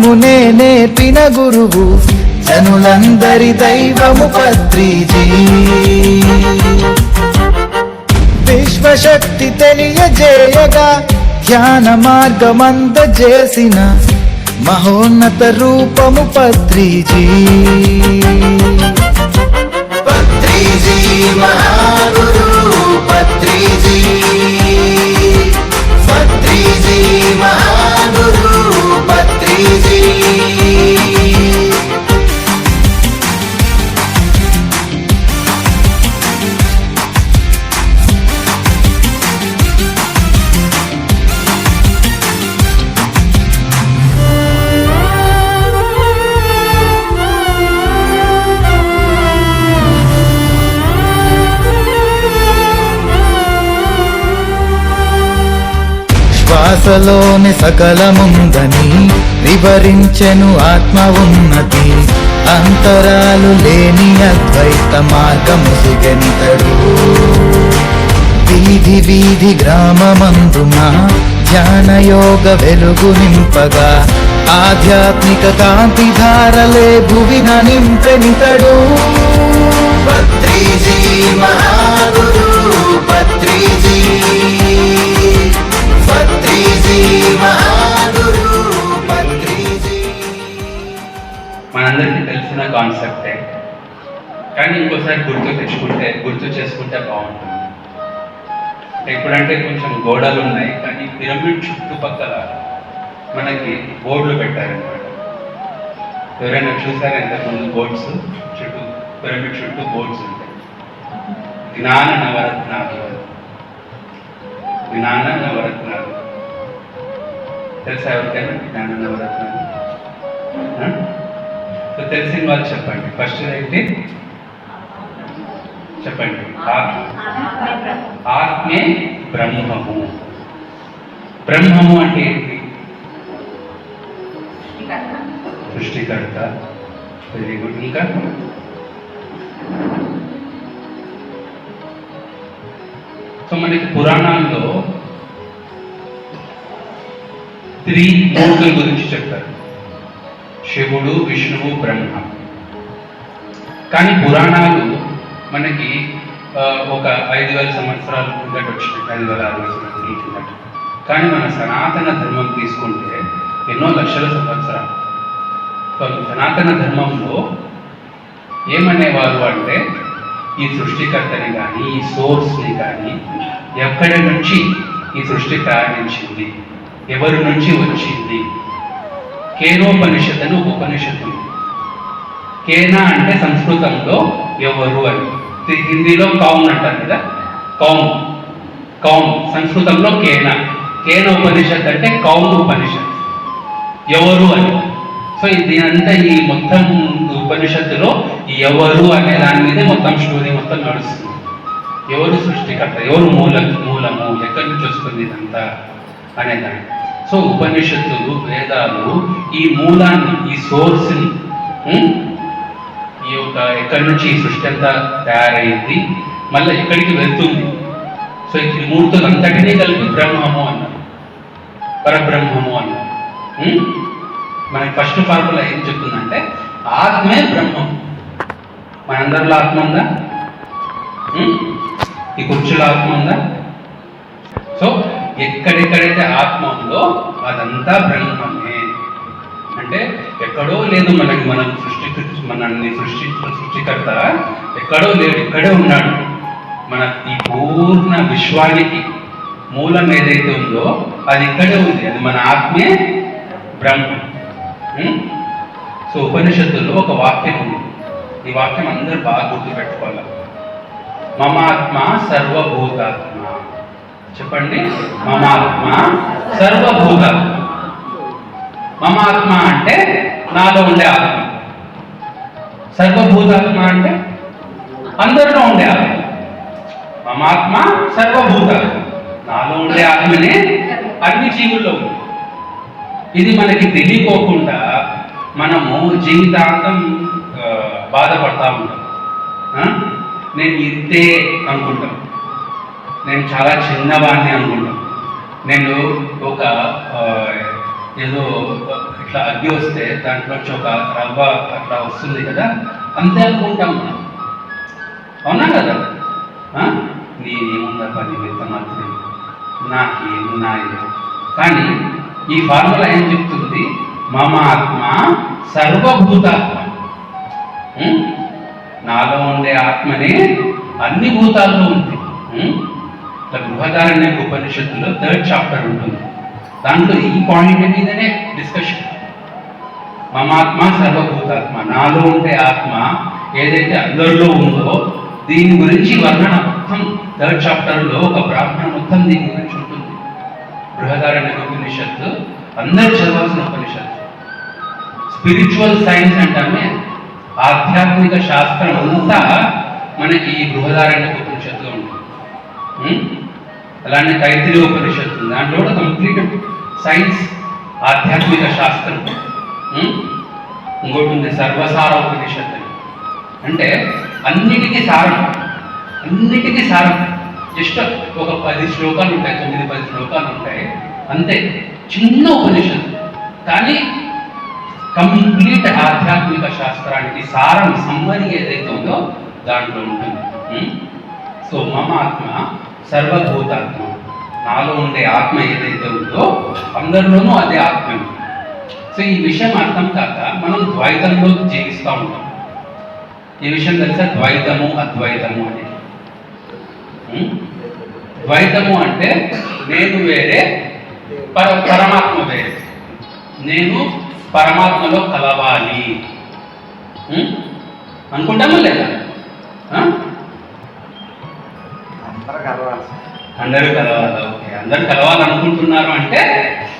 సమాధి నేర్పిన గురువు. జనులందరి దైవము పత్రిజీ. విశ్వశక్తి తెలియజేయగా ధ్యాన మార్గమంత చేసిన మహోన్నత రూపము పత్రిజీ. శ్వాసలోని సకలముందని వివరించెను ఆత్మ ఉన్నతి. అంతరాలు లేని అద్వైత మార్గము సిగనితడు వీధి వీధి గ్రామమందున ధ్యానయోగ వెలుగు నింపగా ఆధ్యాత్మిక కాంతి ధారలే భువి నింపెనితడు. పత్రిజీ మహాగురు పత్రిజీ. కాన్సెప్టే కానీ ఇంకోసారి గుర్తు తెచ్చుకుంటే గుర్తు చేసుకుంటే బాగుంటుంది. ఎప్పుడంటే కొంచెం గోడలు ఉన్నాయి కానీ పిరమిడ్ చుట్టుపక్కల మనకి బోర్డులు పెట్టారనమాట ఎవరైనా చూసారా ఇంతకుముందు బోర్డ్స్? చుట్టూ పిరమిడ్ చుట్టూ బోర్డ్స్ ఉంటాయి. జ్ఞాన నవరత్నాలు. జ్ఞాన నవరత్నాలు. తెలుసా ఎవరికైనా? జ్ఞాన నవరత్నాలు? సో తెలిసిన వాళ్ళు చెప్పండి. ఫస్ట్ ఏంటి? చెప్పండి. ఆత్మ ఆత్మే బ్రహ్మము. బ్రహ్మము అంటే ఏంటి? సృష్టికర్త. వెరీ గుడ్ ఇంకా? సో మనకి పురాణాల్లో త్రీ మూర్తుల గురించి చెప్తారు. శివుడు విష్ణువు బ్రహ్మ. కానీ పురాణాలు మనకి ఒక ఐదు వేల సంవత్సరాల కిందట వచ్చినట్టు ఐదు వేల ఆరు సంవత్సరాల కిందట కానీ మన సనాతన ధర్మం తీసుకుంటే ఎన్నో లక్షల సంవత్సరాలు. సో సనాతన ధర్మంలో ఏమనేవారు అంటే ఈ సృష్టికర్తని కానీ ఈ సోర్స్ని కానీ ఎక్కడి నుంచి ఈ సృష్టి ప్రారంభించింది ఎవరి నుంచి వచ్చింది? కేనోపనిషత్ అని ఒక ఉపనిషత్తు. కేనా అంటే సంస్కృతంలో ఎవరు అని. హిందీలో కౌన్ అంటారు కదా? కౌన్ కౌన్ సంస్కృతంలో కేనా. కేన ఉపనిషత్ అంటే కౌన్ ఉపనిషత్ ఎవరు అని. సో ఇది అంతా ఈ మొత్తం ఉపనిషత్తులో ఎవరు అనే దాని మీదే మొత్తం స్టోరీ మొత్తం నడుస్తుంది. ఎవరు సృష్టికర్త? ఎవరు మూల మూలము? ఎక్కడి నుంచి వస్తుంది ఇదంతా? అనేదాన్ని సో ఉపనిషత్తులు వేదాలు ఈ మూలాన్ని ఈ సోర్స్ని ఈ యొక్క ఎక్కడి నుంచి ఈ సృష్టి అంతా తయారైంది మళ్ళీ ఎక్కడికి వెళ్తుంది? సో ఈ త్రిమూర్తులు అంతటినీ కలిపి బ్రహ్మము అన్నారు. పరబ్రహ్మము అన్నారు. మన మనకి ఫస్ట్ ఫార్ములా ఏం చెప్తుందంటే ఆత్మే బ్రహ్మం. మనందరిలో ఆత్మ ఉందా? ఈ కుర్చీలో ఆత్మ ఉందా? సో ఎక్కడెక్కడైతే ఆత్మ ఉందో అదంతా బ్రహ్మమే. అంటే ఎక్కడో లేదు మనకి మనం సృష్టి మనల్ని సృష్టి సృష్టికర్త ఎక్కడో లేడు ఇక్కడే ఉన్నాడు. మన ఈ పూర్ణ విశ్వానికి మూలం ఏదైతే ఉందో అది ఇక్కడే ఉంది. అది మన ఆత్మే బ్రహ్మం. సో ఉపనిషత్తుల్లో ఒక వాక్యం ఉంది. ఈ వాక్యం అందరూ బాగా గుర్తుపెట్టుకోవాలి. మమాత్మ సర్వభూతాత్మ చెప్పండి. మమాత్మ సర్వభూత. మమాత్మ అంటే నాలో ఉండే ఆత్మ. సర్వభూతాత్మ అంటే అందరిలో ఉండే ఆత్మ. మమాత్మ సర్వభూతాత్మ నాలో ఉండే ఆత్మనే అన్ని జీవుల్లో ఇది మనకి తెలియకోకుండా మనము జీవితాంతం బాధపడతా ఉంటాం. ఆ? నేను ఇంతే అనుకుంటాం. నేను చాలా చిన్నవాడిని అనుకుంటాం. నేను ఒక ఏదో ఇట్లా అగ్గి వస్తే దాంట్లోంచి ఒక రవ్వ అట్లా వస్తుంది కదా అంతే అనుకుంటాం మనం అవునా కదా? నేనేముందా పని విత్త మాత్రం కానీ ఈ ఫార్ములా ఏం చెప్తుంది? మమ ఆత్మ సర్వభూతాత్మ. నాలో ఉండే ఆత్మనే అన్ని భూతాల్లో ఉంది. ఉం? గృహదారణ్య ఉపనిషత్తులో థర్డ్ చాప్టర్ ఉంటుంది. దాంట్లో ఈ పాయింట్ మీదనే డిస్కషన్ మమాత్మ సర్వభూతాత్మ. నాలో ఉండే ఆత్మ ఏదైతే అందరిలో ఉందో దీని గురించి వర్ణన మొత్తం థర్డ్ చాప్టర్లో ఒక బ్రాహ్మణ మొత్తం దీని గురించి ఉంటుంది. బృహదారణ్య ఉపనిషత్తు అందరూ చదవాల్సిన ఉపనిషత్తు. స్పిరిచువల్ సైన్స్ అంటామే. ఆధ్యాత్మిక శాస్త్రం అంతా మనకి ఈ బృహదారణ్య ఉపనిషత్తులో ఉంటుంది. అలానే తైత్రి ఉపనిషత్తు ఉంది. దాంట్లో కూడా కంప్లీట్ సైన్స్ ఆధ్యాత్మిక శాస్త్రం. ఇంకోటి ఉంది సర్వసార ఉపనిషత్తు అంటే అన్నిటికీ సారం. అన్నిటికీ సారం. జస్ట్ ఒక పది శ్లోకాలు ఉంటాయి తొమ్మిది పది శ్లోకాలు ఉంటాయి. అంతే. చిన్న ఉపనిషత్తు. కానీ కంప్లీట్ ఆధ్యాత్మిక శాస్త్రానికి సారం సమ్మరి ఏదైతే ఉందో దాంట్లో ఉంటుంది. సో మమ ఆత్మ సర్వభూతాత్మ. నాలో ఉండే ఆత్మ ఏదైతే ఉందో అందరిలోనూ అదే ఆత్మ సో ఈ విషయం అర్థం కాక మనం ద్వైతంలో జీవిస్తూ ఉంటాం. ఈ విషయం తెలుసా? ద్వైతము అద్వైతము అని. ద్వైతము అంటే నేను వేరే పర పరమాత్మ వేరే. నేను పరమాత్మలో కలవాలి. అనుకుంటామా లేదా? అందరూ కలవాలి ఓకే. అందరూ కలవాలనుకుంటున్నారు అంటే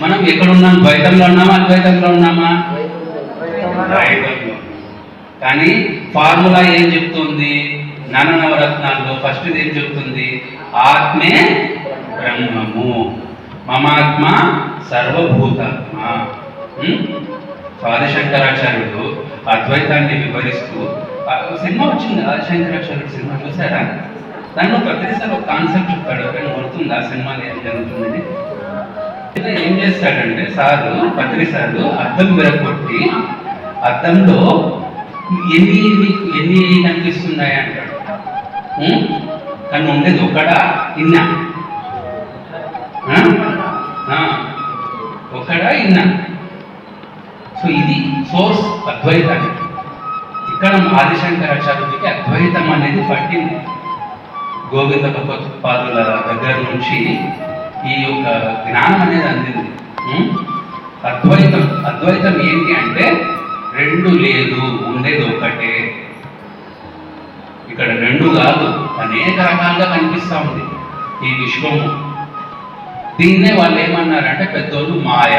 మనం ఎక్కడున్నాం? ద్వైతంలో ఉన్నామా అద్వైతంలో ఉన్నామా? కానీ ఫార్ములా ఏం చెప్తుంది? జ్ఞాన నవరత్నాల్లో ఫస్ట్ ఏం చెప్తుంది? ఆత్మే బ్రహ్మము. మమాత్మ సర్వభూతాత్మ? ఆదిశంకరాచార్యుడు అద్వైతాన్ని వివరిస్తూ సినిమా వచ్చింది ఆదిశంకరాచార్యుడు సినిమా చూసారా? దాంట్లో ప్రతిసారి ఒక కాన్సెప్ట్ చెప్తాడు ఎవరైనా గుర్తుంది ఆ సినిమాలో ఏం జరుగుతుందని ఏం చేస్తాడంటే సారు పత్రి సారు అద్దం విరగొట్టి అద్దంలో ఎన్ని నీకు ఎన్ని కనిపిస్తున్నాయి అంటాడు. కానీ ఉండేది ఒకడా? ఇన్నా. ఆ? ఒకడా ఇన్నా. సో ఇది సోర్స్ అద్వైతానికి. ఇక్కడ ఆదిశంకరాచార్యుడికి అద్వైతం అనేది పట్టింది. గోవింద పాదుల దగ్గర నుంచి ఈ యొక్క జ్ఞానం అనేది అందింది. అద్వైతం అద్వైతం ఏంటి అంటే రెండు లేదు ఉండేది ఒకటే. ఇక్కడ రెండు కాదు అనేక రకాలుగా కనిపిస్తా ఉంది ఈ విశ్వము. దీన్నే వాళ్ళు ఏమన్నారంటే పెద్దోళ్ళు మాయ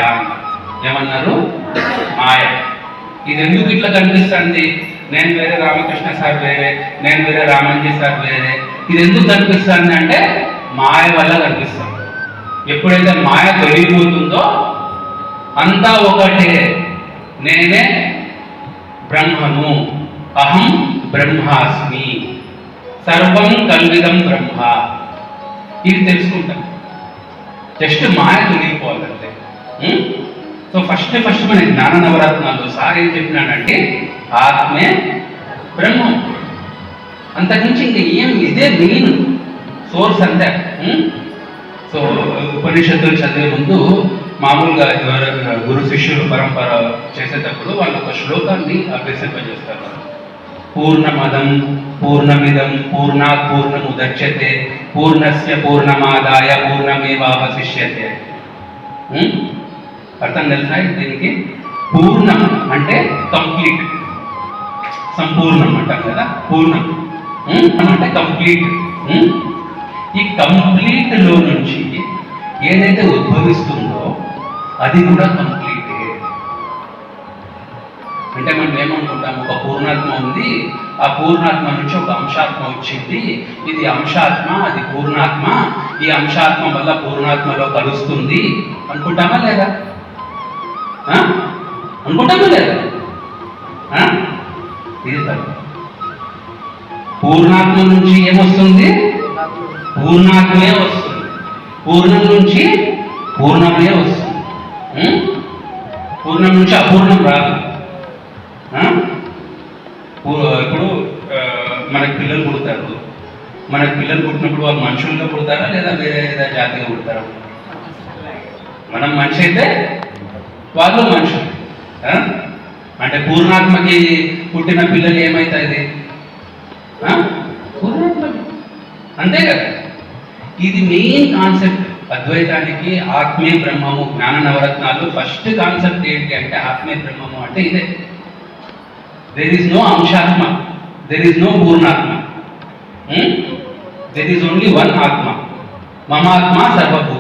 ఏమన్నారు? మాయ. ఇది ఎందుకు ఇట్లా కనిపిస్తుంది? నేను వేరే రామకృష్ణ సార్ వేరే నేను వేరే రామంజీ సార్ వేరే. ఇది ఎందుకు కనిపిస్తుంది అంటే మాయ వల్ల కనిపిస్తుంది. ఎప్పుడైతే మాయ తొలగిపోతుందో అంతా ఒకటే. నేనే బ్రహ్మను. అహం బ్రహ్మాస్మి. సర్వం కల్విదం బ్రహ్మ. ఇది తెలుసుకుంటాం. జస్ట్ మాయ తొలగిపోవాలంటే. సో ఫస్ట్ ఫస్ట్ మన జ్ఞాన నవరత్నాలు. సార్ ఏం చెప్పినాడంటే ఆత్మే బ్రహ్మం. అంతకుమించి ఇంకా ఏం ఇదే మెయిన్ సోర్స్ అంతే. సో ఉపనిషత్తులు చదివే ముందు మామూలుగా ఎవరైనా గురు శిష్యులు పరంపర చేసేటప్పుడు వాళ్ళు ఒక శ్లోకాన్ని అభ్యసింపజేస్తారు. పూర్ణమదం పూర్ణమిదం పూర్ణాత్ పూర్ణముదచ్యతే పూర్ణస్య పూర్ణమాదాయ పూర్ణమేవాశిష్యతే అర్థం తెలుసా దీనికి? పూర్ణం అంటే కంప్లీట్. సంపూర్ణం అంటాం కదా పూర్ణం. Hmm? అంటే కంప్లీట్ hmm? ఈ కంప్లీట్లో నుంచి ఏదైతే ఉద్భవిస్తుందో అది కూడా కంప్లీటే అంటే మనం ఏమనుకుంటాం? ఒక పూర్ణాత్మ ఉంది. ఆ పూర్ణాత్మ నుంచి ఒక అంశాత్మ వచ్చింది. ఇది అంశాత్మ అది పూర్ణాత్మ. ఈ అంశాత్మ వల్ల పూర్ణాత్మలో కలుస్తుంది. అనుకుంటామా లేదా? ఆ? అనుకుంటామా లేదా? ఆ? ఇది తప్పు. పూర్ణాత్మ నుంచి ఏమొస్తుంది పూర్ణాత్మే వస్తుంది. పూర్ణం నుంచి పూర్ణమే వస్తుంది. పూర్ణం నుంచి అపూర్ణం రాదు. ఇప్పుడు మనకి పిల్లలు పుడతారు. మనకి పిల్లలు పుట్టినప్పుడు వాళ్ళు మనుషులుగా పుడతారా లేదా వేరే ఏదైనా జాతిగా పుడతారా? మనం మనిషి అయితే వాళ్ళు మనుషులు. అంటే పూర్ణాత్మకి పుట్టిన పిల్లలు ఏమవుతుంది అంతే కదా ఇది మెయిన్ కాన్సెప్ట్ అద్వైతానికి ఆత్మీయ బ్రహ్మము జ్ఞాన నవరత్నాలు ఫస్ట్ కాన్సెప్ట్ ఏంటి అంటే ఆత్మీయ బ్రహ్మము అంటే ఇదే. దెర్ ఈస్ నో అంశాత్మ దెర్ ఈస్ నో పూర్ణాత్మ. దెర్ ఈస్ ఓన్లీ వన్ ఆత్మ. మమాత్మ సర్వభూత.